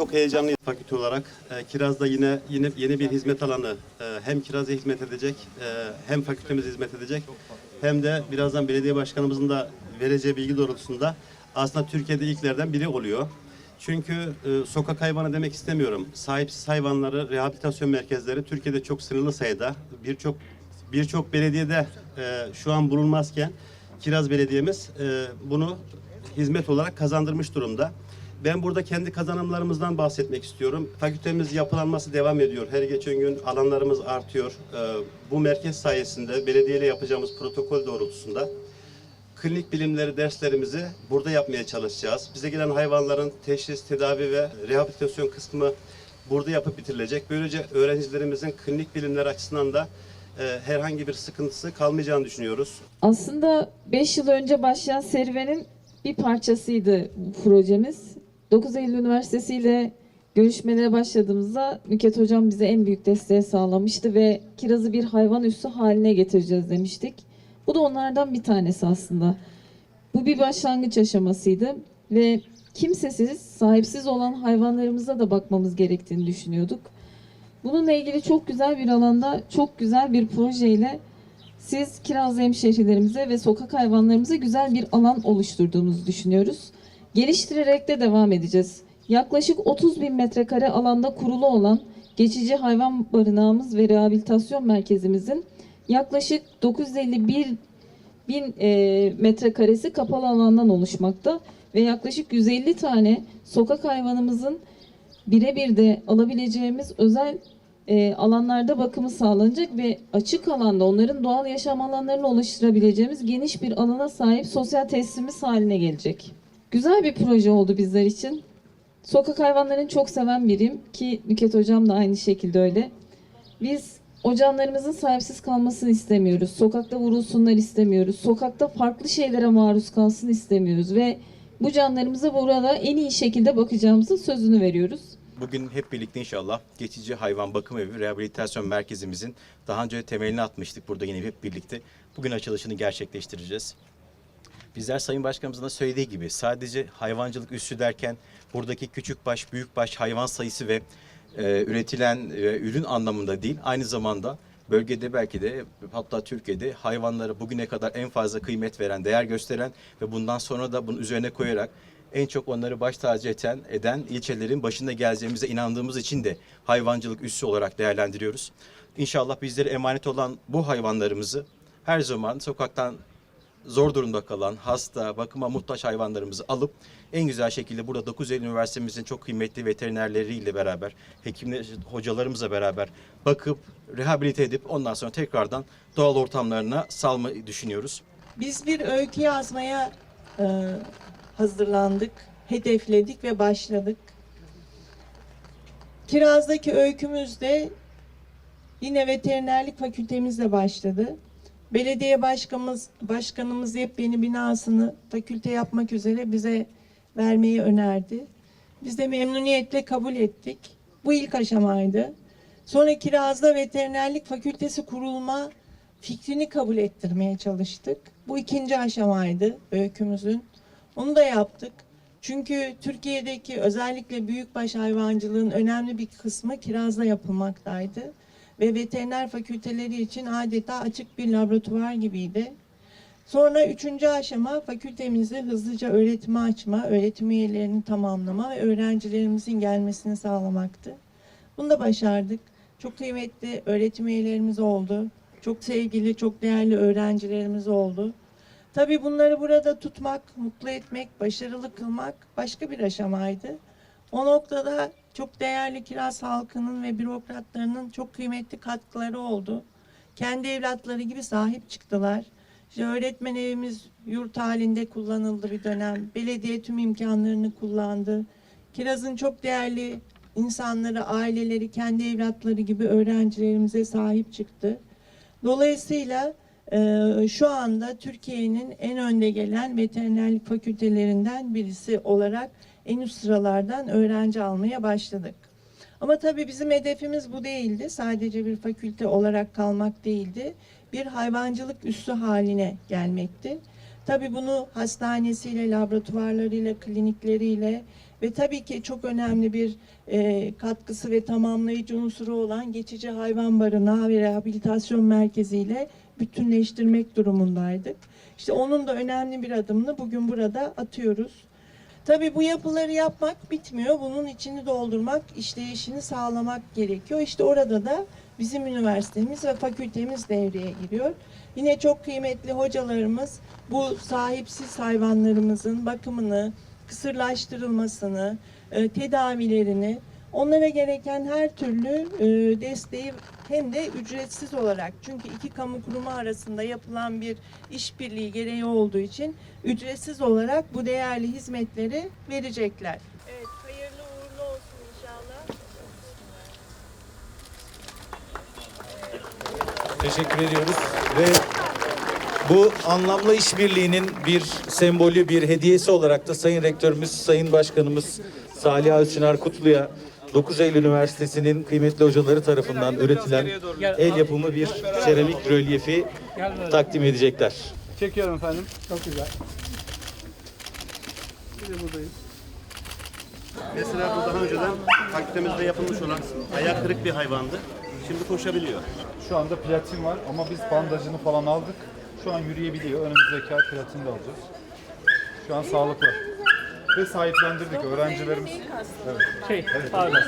çok heyecanlıyız fakülte olarak. Ee, Kiraz'da yine yine yeni bir hizmet alanı e, hem Kiraz'a hizmet edecek, e, hem fakültemize hizmet edecek, hem de birazdan belediye başkanımızın da vereceği bilgi doğrultusunda aslında Türkiye'de ilklerden biri oluyor. Çünkü e, sokak hayvanı demek istemiyorum. Sahipsiz hayvanları rehabilitasyon merkezleri Türkiye'de çok sınırlı sayıda. Birçok birçok belediyede e, şu an bulunmazken Kiraz Belediye'miz e, bunu hizmet olarak kazandırmış durumda. Ben burada kendi kazanımlarımızdan bahsetmek istiyorum. Fakültemiz yapılanması devam ediyor. Her geçen gün alanlarımız artıyor. E, bu merkez sayesinde belediyeyle yapacağımız protokol doğrultusunda klinik bilimleri derslerimizi burada yapmaya çalışacağız. Bize gelen hayvanların teşhis, tedavi ve rehabilitasyon kısmı burada yapıp bitirilecek. Böylece öğrencilerimizin klinik bilimler açısından da e, herhangi bir sıkıntısı kalmayacağını düşünüyoruz. Aslında 5 yıl önce başlayan serüvenin bir parçasıydı bu projemiz. 9 Eylül Üniversitesi ile görüşmelere başladığımızda Nüket Hocam bize en büyük desteği sağlamıştı ve kirazı bir hayvan üssü haline getireceğiz demiştik. Bu da onlardan bir tanesi aslında. Bu bir başlangıç aşamasıydı ve kimsesiz, sahipsiz olan hayvanlarımıza da bakmamız gerektiğini düşünüyorduk. Bununla ilgili çok güzel bir alanda, çok güzel bir projeyle siz kiraz hemşehrilerimize ve sokak hayvanlarımıza güzel bir alan oluşturduğumuzu düşünüyoruz. Geliştirerek de devam edeceğiz. Yaklaşık 30 bin metrekare alanda kurulu olan geçici hayvan barınağımız ve rehabilitasyon merkezimizin yaklaşık 951 bin e, metrekaresi kapalı alandan oluşmakta ve yaklaşık 150 tane sokak hayvanımızın birebir de alabileceğimiz özel e, alanlarda bakımı sağlanacak ve açık alanda onların doğal yaşam alanlarını oluşturabileceğimiz geniş bir alana sahip sosyal tesisimiz haline gelecek. Güzel bir proje oldu bizler için. Sokak hayvanlarını çok seven biriyim ki Nüket Hocam da aynı şekilde öyle. Biz o canlarımızın sahipsiz kalmasını istemiyoruz. Sokakta vurulsunlar istemiyoruz. Sokakta farklı şeylere maruz kalsın istemiyoruz ve bu canlarımıza burada en iyi şekilde bakacağımızın sözünü veriyoruz. Bugün hep birlikte inşallah geçici hayvan bakım evi rehabilitasyon merkezimizin daha önce temelini atmıştık burada yine hep birlikte. Bugün açılışını gerçekleştireceğiz. Bizler Sayın Başkanımızın da söylediği gibi sadece hayvancılık üssü derken buradaki küçük baş, büyük baş hayvan sayısı ve e, üretilen e, ürün anlamında değil aynı zamanda bölgede belki de hatta Türkiye'de hayvanlara bugüne kadar en fazla kıymet veren, değer gösteren ve bundan sonra da bunun üzerine koyarak en çok onları baş tacı eden, eden ilçelerin başında geleceğimize inandığımız için de hayvancılık üssü olarak değerlendiriyoruz. İnşallah bizlere emanet olan bu hayvanlarımızı her zaman sokaktan zor durumda kalan, hasta, bakıma muhtaç hayvanlarımızı alıp en güzel şekilde burada 9 Eylül Üniversitemizin çok kıymetli veterinerleriyle beraber, hekimler, hocalarımızla beraber bakıp, rehabilite edip ondan sonra tekrardan doğal ortamlarına salmayı düşünüyoruz. Biz bir öykü yazmaya e, hazırlandık, hedefledik ve başladık. Kiraz'daki öykümüz de yine veterinerlik fakültemizle başladı. Belediye başkanımız, başkanımız yepyeni binasını fakülte yapmak üzere bize vermeyi önerdi. Biz de memnuniyetle kabul ettik. Bu ilk aşamaydı. Sonra Kiraz'da veterinerlik fakültesi kurulma fikrini kabul ettirmeye çalıştık. Bu ikinci aşamaydı öykümüzün. Onu da yaptık. Çünkü Türkiye'deki özellikle büyükbaş hayvancılığın önemli bir kısmı kirazla yapılmaktaydı. Ve veteriner fakülteleri için adeta açık bir laboratuvar gibiydi. Sonra üçüncü aşama fakültemizi hızlıca öğretime açma, öğretim üyelerini tamamlama ve öğrencilerimizin gelmesini sağlamaktı. Bunu da başardık. Çok kıymetli öğretim üyelerimiz oldu. Çok sevgili, çok değerli öğrencilerimiz oldu. Tabii bunları burada tutmak, mutlu etmek, başarılı kılmak başka bir aşamaydı. O noktada çok değerli kiraz halkının ve bürokratlarının çok kıymetli katkıları oldu. Kendi evlatları gibi sahip çıktılar. İşte öğretmen evimiz yurt halinde kullanıldı bir dönem. Belediye tüm imkanlarını kullandı. Kiraz'ın çok değerli insanları, aileleri, kendi evlatları gibi öğrencilerimize sahip çıktı. Dolayısıyla e, şu anda Türkiye'nin en önde gelen veterinerlik fakültelerinden birisi olarak en üst sıralardan öğrenci almaya başladık. Ama tabii bizim hedefimiz bu değildi. Sadece bir fakülte olarak kalmak değildi. Bir hayvancılık üssü haline gelmekti. Tabii bunu hastanesiyle, laboratuvarlarıyla, klinikleriyle ve tabii ki çok önemli bir e, katkısı ve tamamlayıcı unsuru olan geçici hayvan barınağı ve rehabilitasyon merkeziyle bütünleştirmek durumundaydık. İşte onun da önemli bir adımını bugün burada atıyoruz. Tabii bu yapıları yapmak bitmiyor. Bunun içini doldurmak, işleyişini sağlamak gerekiyor. İşte orada da bizim üniversitemiz ve fakültemiz devreye giriyor. Yine çok kıymetli hocalarımız bu sahipsiz hayvanlarımızın bakımını, kısırlaştırılmasını, e, tedavilerini, onlara gereken her türlü e, desteği hem de ücretsiz olarak çünkü iki kamu kurumu arasında yapılan bir işbirliği gereği olduğu için ücretsiz olarak bu değerli hizmetleri verecekler. Evet, hayırlı uğurlu olsun inşallah. Teşekkür ediyoruz ve bu anlamlı işbirliğinin bir sembolü, bir hediyesi olarak da Sayın Rektörümüz, Sayın Başkanımız Salih Özçınar Kutlu'ya 9 Eylül Üniversitesi'nin kıymetli hocaları tarafından üretilen el yapımı bir seramik rölyefi takdim edecekler. Çekiyorum efendim. Çok güzel. Bir de buradayız. Mesela bu daha önceden fakültemizde yapılmış olan ayak kırık bir hayvandı. Şimdi koşabiliyor. Şu anda platin var ama biz bandajını falan aldık. Şu an yürüyebiliyor. Önümüzdeki ay platin de alacağız. Şu an sağlıklı. Ve sahiplendirdik öğrencilerimiz. Evet. Şey, pardon.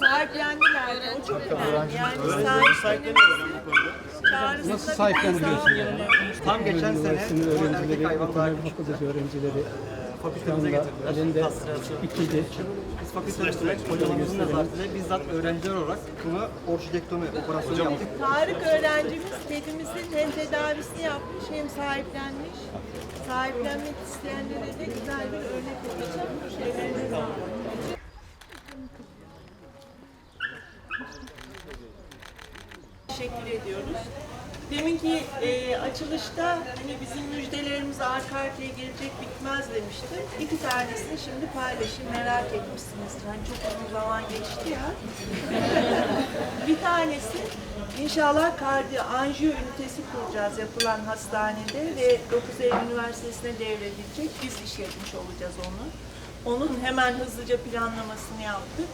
Sahiplendiler. O çok önemli. Yani sahiplendiler. Nasıl sahiplendiriyorsun yani? Tam geçen sene öğrencileri, veteriner fakültesi öğrencileri şu anda elinde ikili biz fakültemizde hocamızın nezaretinde bizzat öğrenciler olarak buna orşidektomi operasyonu yaptık. Tarık öğrencimiz kedimizin hem tedavisini yapmış hem sahiplenmiş. Sahiplenmek isteyenlere de güzel bir örnek olacak. Şeylerine sağlık. Teşekkür ediyoruz. Deminki e, açılışta hani bizim müjdelerimiz arka arkaya gelecek bitmez demiştim. İki tanesini şimdi paylaşayım merak etmişsinizdir. Hani çok uzun zaman geçti ya. Bir tanesi inşallah kardi anjiyo ünitesi kuracağız yapılan hastanede ve 9 Eylül Üniversitesi'ne devredilecek. Biz işletmiş olacağız onu. Onun hemen hızlıca planlamasını yaptık.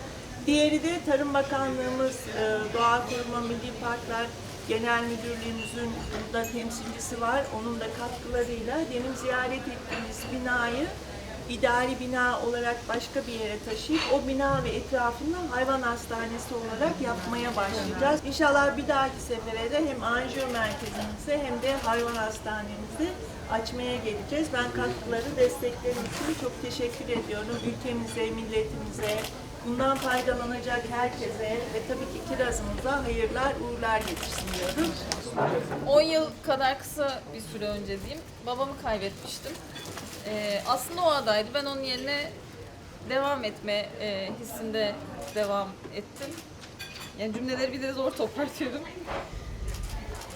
Diğeri de Tarım Bakanlığımız, e, Doğa Koruma Milli Parklar Genel Müdürlüğümüzün burada temsilcisi var. Onun da katkılarıyla benim ziyaret ettiğimiz binayı idari bina olarak başka bir yere taşıyıp o bina ve etrafını hayvan hastanesi olarak yapmaya başlayacağız. İnşallah bir dahaki sefere de hem anjiyo merkezimizi hem de hayvan hastanemizi açmaya geleceğiz. Ben katkıları, destekleri için çok teşekkür ediyorum. Ülkemize, milletimize, bundan faydalanacak herkese ve tabii ki kirazımıza hayırlar, uğurlar getirsin diyorum. 10 yıl kadar kısa bir süre önce diyeyim. Babamı kaybetmiştim. Ee, aslında o adaydı. Ben onun yerine devam etme e, hissinde devam ettim. Yani cümleleri bir de zor toparlıyorum.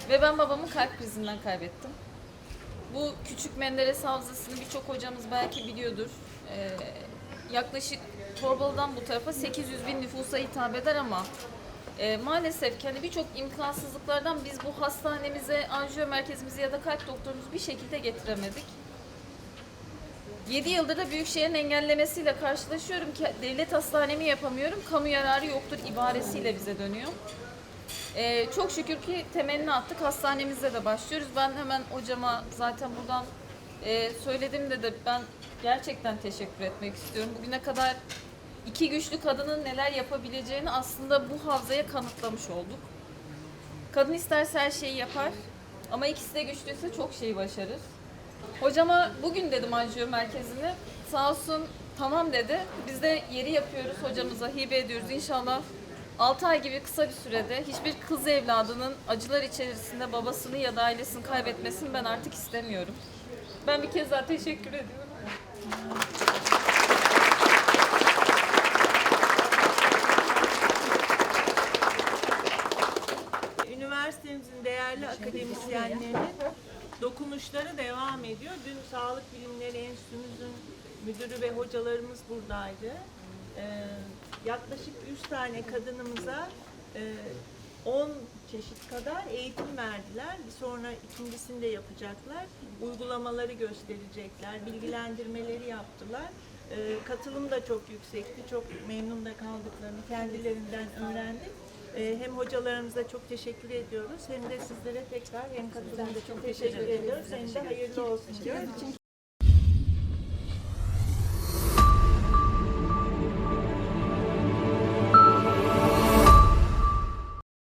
Ve ben babamı kalp krizinden kaybettim. Bu küçük Menderes Havzası'nı birçok hocamız belki biliyordur. Ee, yaklaşık Torbalı'dan bu tarafa 800 bin nüfusa hitap eder ama e, maalesef kendi birçok imkansızlıklardan biz bu hastanemize, anjiyo merkezimize ya da kalp doktorumuzu bir şekilde getiremedik. 7 yıldır da Büyükşehir'in engellemesiyle karşılaşıyorum devlet hastanemi yapamıyorum, kamu yararı yoktur ibaresiyle bize dönüyor. Ee, çok şükür ki temelini attık. Hastanemizde de başlıyoruz. Ben hemen hocama zaten buradan e, söyledim de de ben gerçekten teşekkür etmek istiyorum. Bugüne kadar iki güçlü kadının neler yapabileceğini aslında bu havzaya kanıtlamış olduk. Kadın isterse her şeyi yapar ama ikisi de güçlüyse çok şeyi başarır. Hocama bugün dedim anjiyo merkezini. Sağ olsun tamam dedi. Biz de yeri yapıyoruz hocamıza hibe ediyoruz. İnşallah 6 ay gibi kısa bir sürede hiçbir kız evladının acılar içerisinde babasını ya da ailesini kaybetmesini ben artık istemiyorum. Ben bir kez daha teşekkür ediyorum. Üniversitemizin değerli akademisyenlerinin dokunuşları devam ediyor. Dün Sağlık Bilimleri Enstitümüzün müdürü ve hocalarımız buradaydı. Ee, yaklaşık 100 tane kadınımıza e, 10 çeşit kadar eğitim verdiler. Sonra ikincisini de yapacaklar. Uygulamaları gösterecekler, bilgilendirmeleri yaptılar. Ee, katılım da çok yüksekti. Çok memnun da kaldıklarını kendilerinden öğrendik. Ee, hem hocalarımıza çok teşekkür ediyoruz hem de sizlere tekrar hem katılımda çok teşekkür ediyoruz. Hem de hayırlı olsun diyoruz.